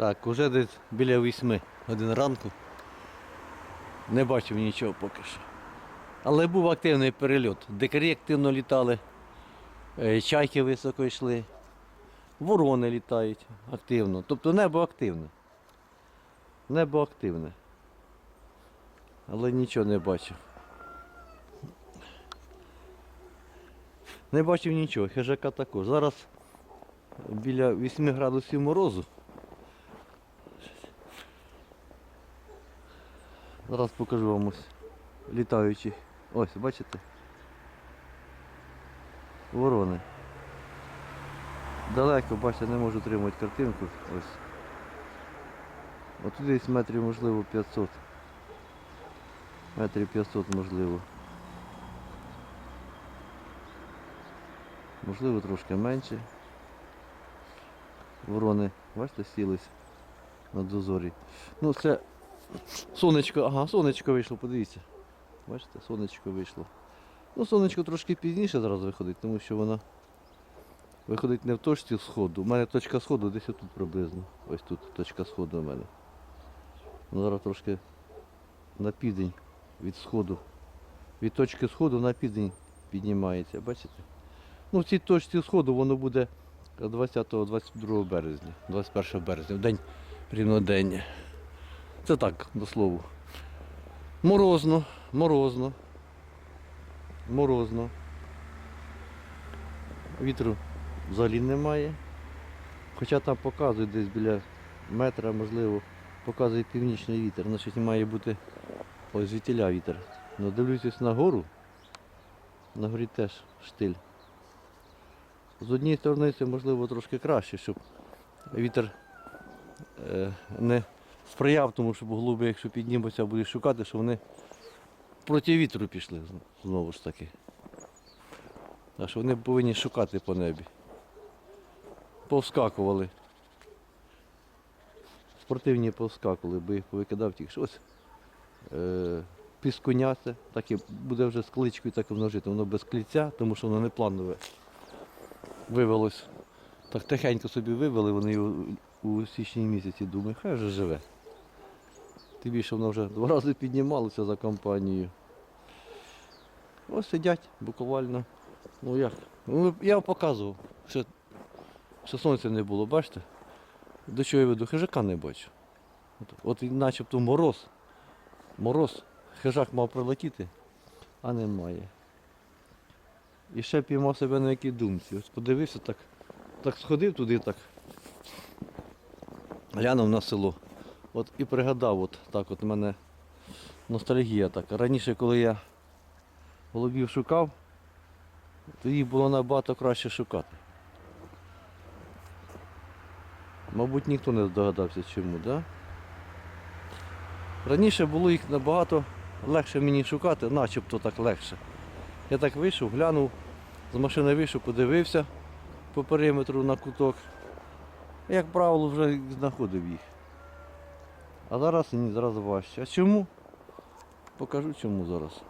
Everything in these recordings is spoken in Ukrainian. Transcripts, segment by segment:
Так, уже десь біля вісьми годин ранку. Не бачив нічого поки що. Але був активний перельот. Дикарі активно літали, е, чайки високо йшли, ворони літають активно. Тобто небо активне. Небо активне. Але нічого не бачив. Не бачив нічого, хижака також. Зараз біля 8 градусів морозу. Зараз покажу вам ось літаючі. Ось, бачите? Ворони. Далеко, бачите, не можу тримати картинку. Ось. От туди десь метрів, можливо, 500. Метрів 500 можливо. Можливо, трошки менше. Ворони, бачите, сілись на дозорі. Ну, це сонечко, ага, сонечко вийшло, подивіться. Бачите, сонечко вийшло. Ну, сонечко трошки пізніше зараз виходить, тому що воно виходить не в точці сходу. У мене точка сходу десь тут приблизно. Ось тут точка сходу у мене. Ну, зараз трошки на південь від сходу. Від точки сходу на південь піднімається, бачите? Ну, в цій точці сходу воно буде 20-22 березня, 21 березня, в день рівнодення. Це так, до слову. Морозно, морозно. Морозно. Вітру взагалі немає. Хоча там показує десь біля метра, можливо, показує північний вітер. Значить має бути ось звідтіля вітер. Ну дивлюсь на гору. На горі теж штиль. З однієї сторони це можливо трошки краще, щоб вітер е, не сприяв тому, щоб голуби, якщо піднімуться, будуть шукати, що вони проти вітру пішли знову ж таки. Так що вони повинні шукати по небі. Повскакували. Спортивні повскакували, бо їх повикидав тільки що ось. Е, піскуняце, так і буде вже з кличкою, так і воно жити. Воно без кліця, тому що воно не планове вивелось. Так тихенько собі вивели, вони його у січні місяці думаю, хай вже живе. Тим більше воно вже два рази піднімалося за компанією. Ось сидять буквально. Ну як? Ну, я вам показував, що, що сонця не було, бачите? До чого я веду? Хижака не бачу. От, от начебто мороз. Мороз. Хижак мав прилетіти, а немає. І ще піймав себе на якій думці. Ось подивився так, так сходив туди, так глянув на село. От і пригадав, от так от мене ностальгія така. Раніше, коли я голубів шукав, то їх було набагато краще шукати. Мабуть, ніхто не здогадався чому? Да? Раніше було їх набагато легше мені шукати, начебто так легше. Я так вийшов, глянув, з машини вийшов, подивився по периметру на куток. Як правило, вже знаходив їх. А зараз ні, зараз важче. А чому? Покажу чому зараз.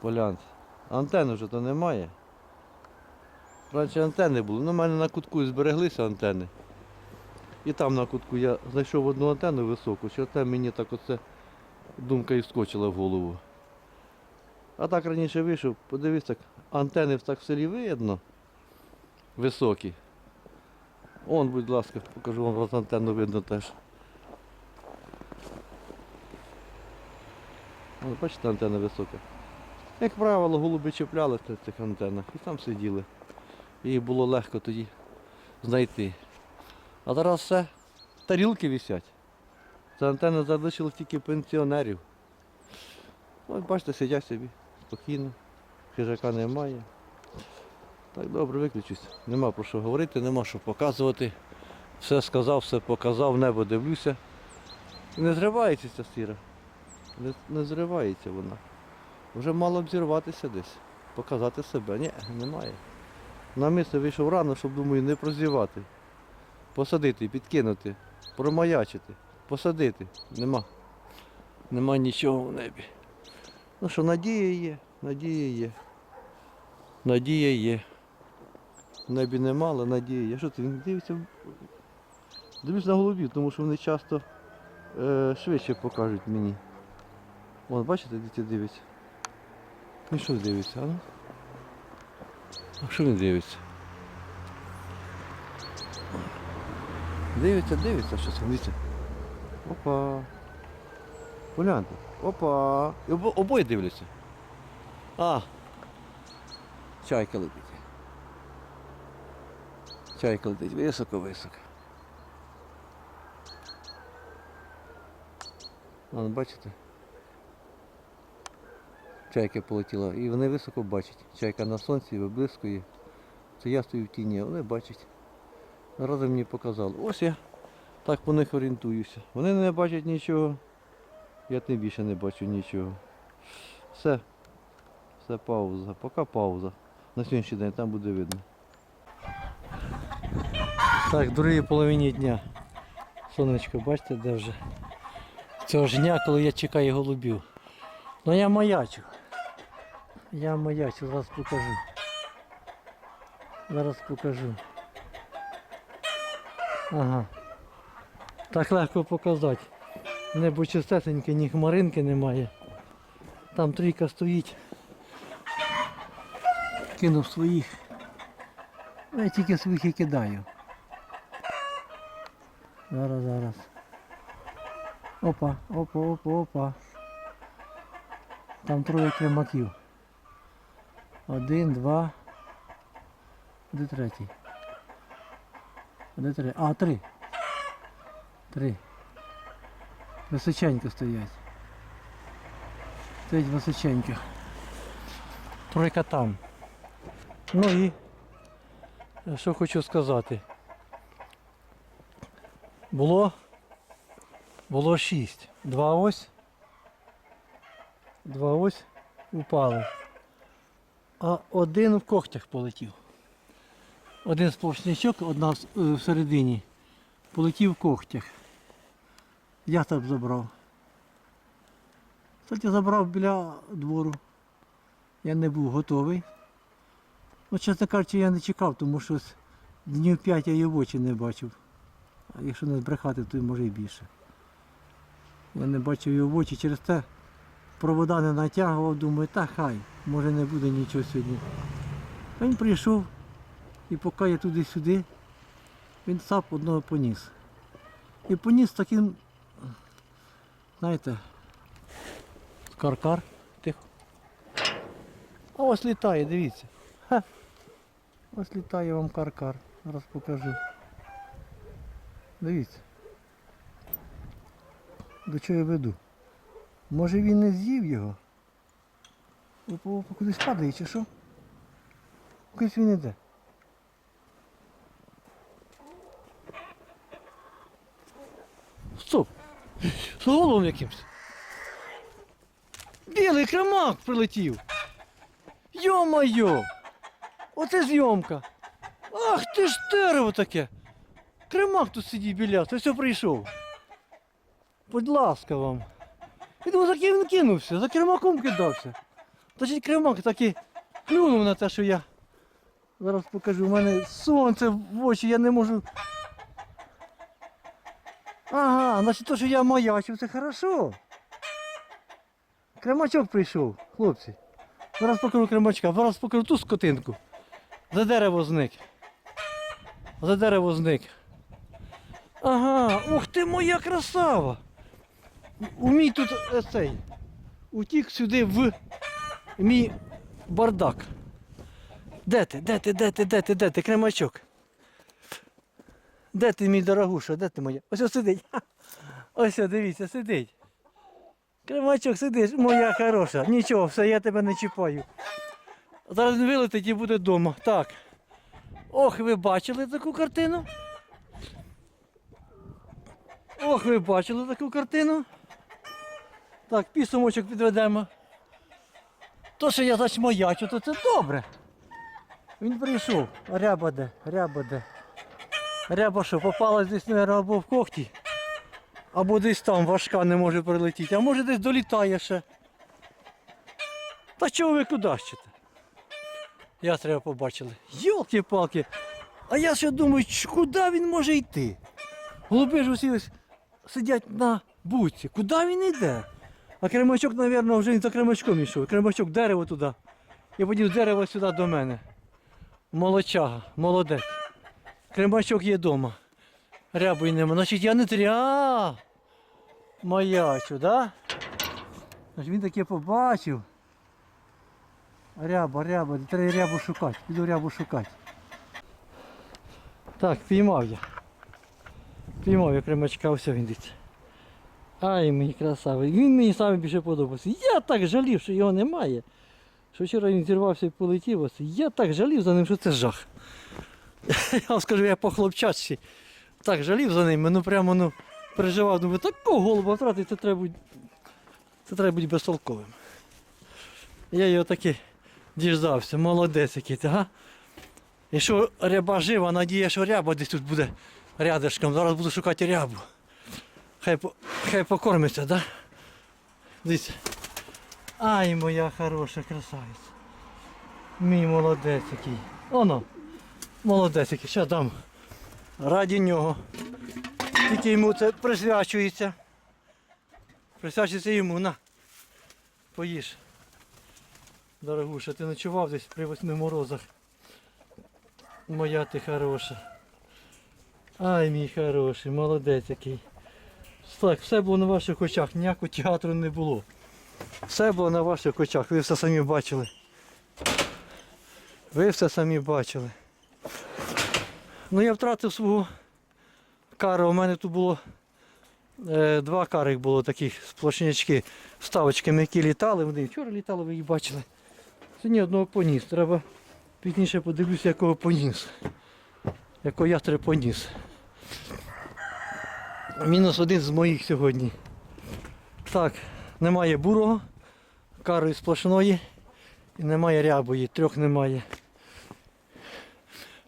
Полянці. Антени вже то немає. Раніше антени були, ну в мене на кутку збереглися антени. І там на кутку я знайшов одну антенну високу, що те мені так оце думка і вскочила в голову. А так раніше вийшов, подивився, так, антени так в селі видно. Високі. Он, будь ласка, покажу вам раз антенну видно теж. О, бачите, антенна висока. Як правило, голуби чіплялися на цих антенах і там сиділи. Їх було легко тоді знайти. А зараз все, тарілки висять. Це антенна залишилась тільки пенсіонерів. Ось бачите, сидять собі спокійно, хижака немає. Так добре, виключусь. Нема про що говорити, нема що показувати. Все сказав, все показав, небо дивлюся. І не зривається ця сіра. Не, не зривається вона. Вже мало б зірватися десь, показати себе. Ні, немає. На місце вийшов рано, щоб думаю, не прозівати. Посадити, підкинути, промаячити, посадити. Нема. Нема нічого в небі. Ну що, надія є, надія є. Надія є. В небі нема, але надія є. Що ти він дивиться? Дивлюсь на голубів, тому що вони часто е, швидше покажуть мені. Вон, бачите, дитя дивиться. Ну що дивиться, а ну? А що він дивиться? Дивиться, дивиться, що це дивиться. Опа. Погляньте. Опа. І обо- обоє дивляться. А. Чайка летить. Чайка летить високо-високо. Вон, бачите? Чайка полетіла. І вони високо бачать. Чайка на сонці виблискує. Це я стою в тіні, вони бачать. Разом мені показали. Ось я так по них орієнтуюся. Вони не бачать нічого. Я тим більше не бачу нічого. Все. Все пауза. Поки пауза. На сьогоднішній день там буде видно. Так, в другій половині дня. Сонечко, бачите, де вже? Цього ж дня, коли я чекаю голубів. Ну я маячу. Я маячу, зараз покажу. Зараз покажу. Ага. Так легко показати. Небо чистесеньке, ні хмаринки немає. Там трійка стоїть. Кинув своїх. Ну, Я тільки своїх і кидаю. Зараз, зараз. Опа, опа, опа, опа. Там троє кремаків. Один, два. Де третій? Де третій? А, три. Три. Височенько стоять. Стоять височенько. Тройка там. Ну і е, що хочу сказати. Було. Було шість. Два ось. Два ось упали. А один в когтях полетів. Один сплошнячок, одна е, всередині, полетів в когтях. Я так забрав. Кстати, забрав біля двору. Я не був готовий. Ну, чесно кажучи, я не чекав, тому що днів 5 я її в очі не бачив. А якщо не збрехати, то може і більше. Я не бачив його в очі, через те провода не натягував, думаю, та хай, може не буде нічого сьогодні. Він прийшов і поки я туди-сюди, він сап одного поніс. І поніс таким, знаєте, каркар. Тихо. А ось літає, дивіться. Ха. Ось літає вам каркар. Зараз покажу. Дивіться. До чого я веду? Може він не з'їв його? Опа, кудись падає чи що? Кудись він іде. Стоп! З головом якимсь. Білий кремак прилетів. Йо-майо! Оце зйомка. Ах ти ж дерево таке. Кремак тут сидів біля, то все прийшов. Будь ласка вам. За ким він кинувся, за кремаком кидався. Значить кремак таки клюнув на те, що я. Зараз покажу, у мене сонце в очі, я не можу. Ага, значить то, що я маячив, це хорошо. Кремачок прийшов, хлопці. Зараз покажу кремачка, зараз покажу ту скотинку. За дерево зник. За дерево зник. Ага, ух ти моя красава! У мій тут е, цей. Утік сюди в мій бардак. Де ти? Де ти? Де ти? Де ти? Де ти? Кремачок? Де ти, мій дорогуша? Де ти моя? Ось сидить. Ось дивіться, сидить. Кремачок сидиш, моя хороша. Нічого, все, я тебе не чіпаю. Зараз він вилетить і буде вдома. Так. Ох, ви бачили таку картину? Ох, ви бачили таку картину? Так, пісумочок підведемо. То, що я зачмоячу, то це добре. Він прийшов. Ряба де? Ряба де? Ряба що, попалась десь, мабуть, або в когті, або десь там важка не може прилетіти, а може десь долітає ще. Та чого ви кудащите? Ястреба побачили. Йолки-палки. А я ще думаю, куди він може йти? Голуби ж усі сидять на будці. Куди він йде? А кремачок, мабуть, вже він за кремачком йшов. Кремачок дерево туди. І потім з дерева сюди до мене. Молодчага, молодець. Кремачок є вдома. Рябої нема. Значить я не тря. Маячу, да? Значить він таке побачив. Ряба, ряба, треба рябу шукати. Піду рябу шукати. Так, піймав я. Піймав я кремачка, ось він дивиться. Ай, мій красавий. Він мені саме більше подобався. Я так жалів, що його немає. Що вчора він зірвався і полетів. Ось. Я так жалів за ним, що це жах. Я вам скажу, я по хлопчачці так жалів за ним, ну прямо ну, переживав, думаю, такого голуба втратити, це треба бути, це треба бути безтолковим. Я його таки діждався, молодець який ти, га? І що ряба жива, надія, що ряба десь тут буде рядишком. Зараз буду шукати рябу. Хай, хай покормиться, да? Дивіться. Ай, моя хороша красавиця. Мій молодець який. Оно. Молодець який. Ще дам. Раді нього. Тільки йому це присвячується. Присвячується йому, на. Поїж. Дорогуша, ти ночував десь при восьми морозах. Моя ти хороша. Ай, мій хороший, молодець який. Так, все було на ваших очах, ніякого театру не було. Все було на ваших очах, ви все самі бачили. Ви все самі бачили. Ну я втратив свого кара. У мене тут було е, два карих було таких сплошнячки з ставочками, які літали. Вони вчора літали, ви їх бачили. Сьогодні одного поніс. Треба пізніше подивлюся, якого поніс. Якого ястреб поніс. Мінус один з моїх сьогодні. Так, немає бурого, карої сплошної і немає рябої, трьох немає.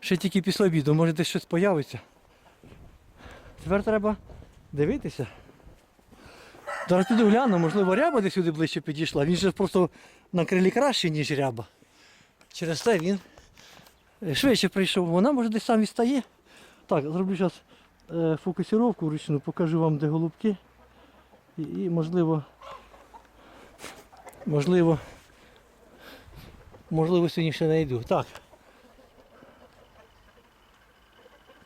Ще тільки після обіду, може десь щось появиться. Тепер треба дивитися. Зараз піду гляну, можливо, ряба десь сюди ближче підійшла. Він же просто на крилі краще, ніж ряба. Через це він швидше прийшов. Вона може десь сам відстає. Так, зроблю зараз е, фокусировку вручну, покажу вам, де голубки. І, і можливо, можливо, можливо, сьогодні ще знайду. Так.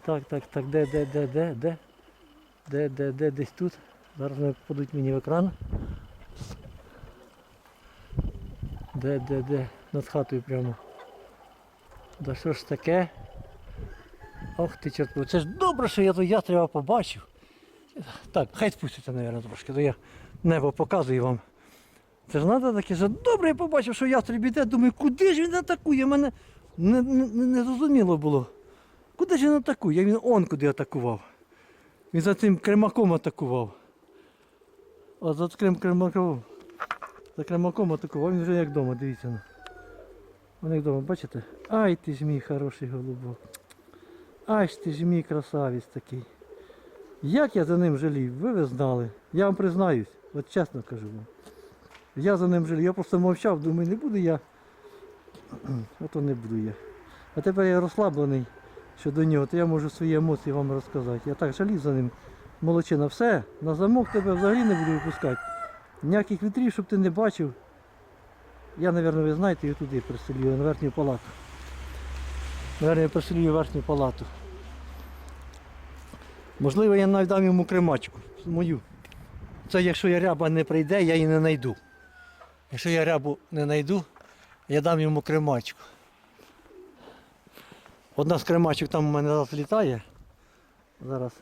Так, так, так, де, де, де, де, де? Де, де, де, десь тут. Зараз вони попадуть мені в екран. Де, де, де? Над хатою прямо. Да що ж таке? Ох ти чорт, це ж добре, що я то ястреба побачив. Так, хай спуститься, мабуть, трошки, то я небо показую вам. Це ж треба таке, що добре я побачив, що ястреб іде, думаю, куди ж він атакує? Мене не, не, не, зрозуміло було. Куди ж він атакує? Він он куди атакував. Він за цим кремаком атакував. А за цим кремаком. За кремаком атакував, він вже як вдома, дивіться. ну. Як вдома, бачите? Ай ти ж мій хороший голубок. Ай ж ти ж мій красавець такий. Як я за ним жалів, ви ви знали. Я вам признаюсь, от чесно кажу вам. Я за ним жалів. Я просто мовчав, думаю, не буду я. Ото не буду я. А тепер я розслаблений щодо нього, то я можу свої емоції вам розказати. Я так жалів за ним. Молодчина, все, на замок тебе взагалі не буду випускати. Ніяких вітрів, щоб ти не бачив. Я, мабуть, ви знаєте, і туди приселю, на верхню палату. Наверно, я приселю верхню палату. Можливо, я навіть дам йому кремачку. Мою. Це якщо я ряба не прийде, я її не знайду. Якщо я рябу не знайду, я дам йому кремачку. Одна з кремачок там у мене зараз літає. Зараз.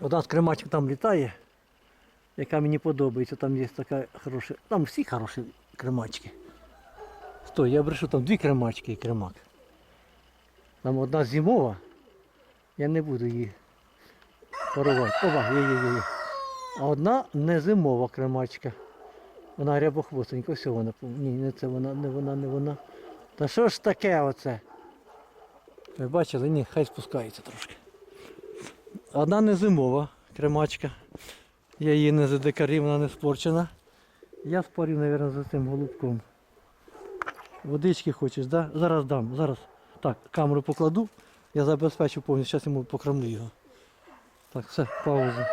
Одна з кремачок там літає, яка мені подобається. Там є така хороша. Там всі хороші кремачки. Стой, я брешу там дві кремачки і кремак. Там одна зимова. Я не буду її парувати. Опа, є, є, є. А одна не зимова кремачка. Вона рябохвостенька, все вона. Ні, не це вона, не вона, не вона. Та що ж таке оце? Ви бачили? Ні, хай спускається трошки. Одна не зимова кремачка. Я її не задекарів, вона не спорчена. Я спорів, мабуть, за цим голубком. Водички хочеш, да? Зараз дам, зараз. Так, камеру покладу. Я забезпечу повністю, зараз йому покормлю його. Так, все, пауза.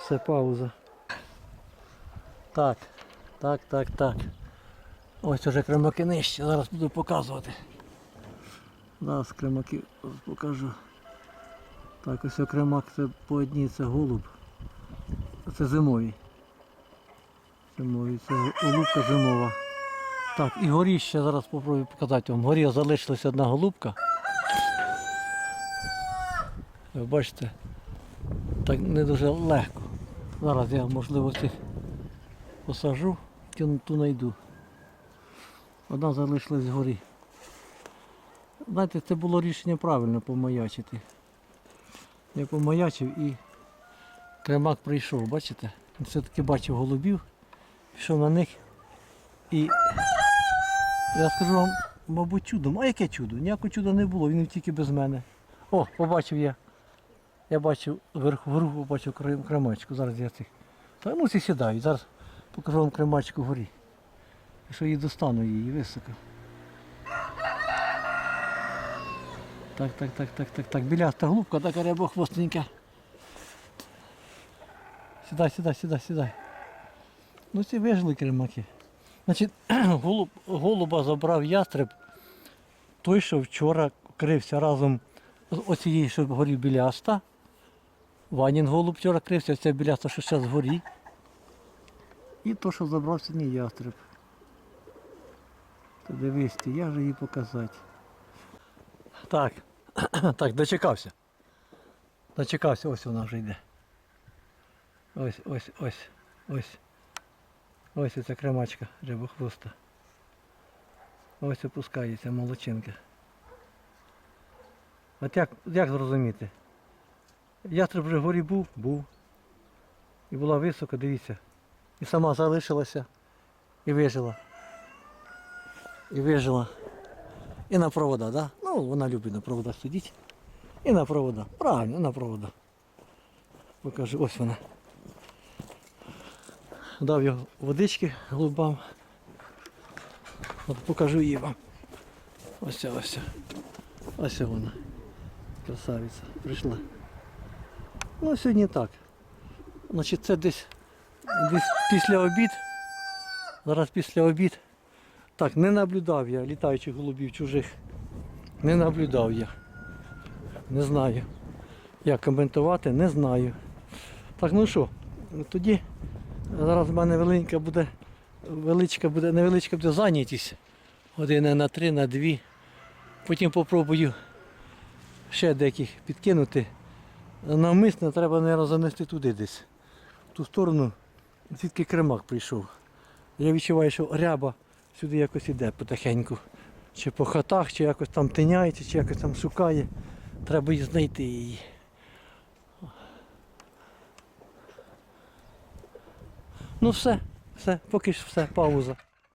Все, пауза. Так, так, так, так. Ось уже кремаки нижче, зараз буду показувати. Зараз кремаки покажу. Так, ось кремак це по одній це голуб. Це зимовий. Зимовий, це голубка зимова. Так, і горіще зараз спробую показати вам. Горі залишилася одна голубка. Ви бачите, так не дуже легко. Зараз я, можливо, цих посажу, ту, знайду. Одна залишилась згорі. Знаєте, це було рішення правильно помаячити. Я помаячив і кремак прийшов, бачите? Все-таки бачив голубів, пішов на них і я скажу вам, мабуть, чудом. А яке чудо? Ніякого чуда не було, він тільки без мене. О, побачив я. Я бачив вверху, вверху побачив кремачку. Зараз я цих. Та ну ці сідають. Зараз покажу вам кремачку вгорі. Якщо її достану її високо. Так, так, так, так, так, так. Біляста глупка, така ряба хвостенька. Сідай, сідай, сідай, сідай. Ну ці вижили кремаки. Значить, голуб, голуба забрав ястреб, той, що вчора крився разом з оцією, що горів біляста. Ванін голуб вчора крився, оця біляста, що зараз горі. І то, що забрав сьогодні ястреб. Та дивись ти, як же її показати. Так, так, дочекався. Дочекався, ось вона вже йде. Ось, ось, ось, ось. Ось ця кремачка рябохвоста. Ось опускається молочинка. От як, як зрозуміти? Ястреб вже вгорі був, був. І була висока, дивіться. І сама залишилася і вижила. І вижила. І на провода, да? Ну, вона любить на проводах сидіти. І на провода. Правильно, на провода. Покажу, ось вона. Дав я водички голубам. От покажу її вам. Ось ця, ось. Ось вона. Красавиця. Прийшла. Ну, сьогодні так. Значить, це десь, десь після обід. Зараз після обід. Так, не наблюдав я літаючих голубів чужих. Не наблюдав я. Не знаю. Як коментувати, не знаю. Так, ну що, тоді зараз в мене велика буде, величка буде, невеличка буде зайнятість. Години на три, на дві. Потім попробую ще деяких підкинути. Навмисно треба, мабуть, занести туди десь. В ту сторону, звідки кремак прийшов. Я відчуваю, що ряба сюди якось іде потихеньку. Чи по хатах, чи якось там тиняється, чи якось там шукає. Треба її знайти її. Ну все, все, поки ж все, пауза.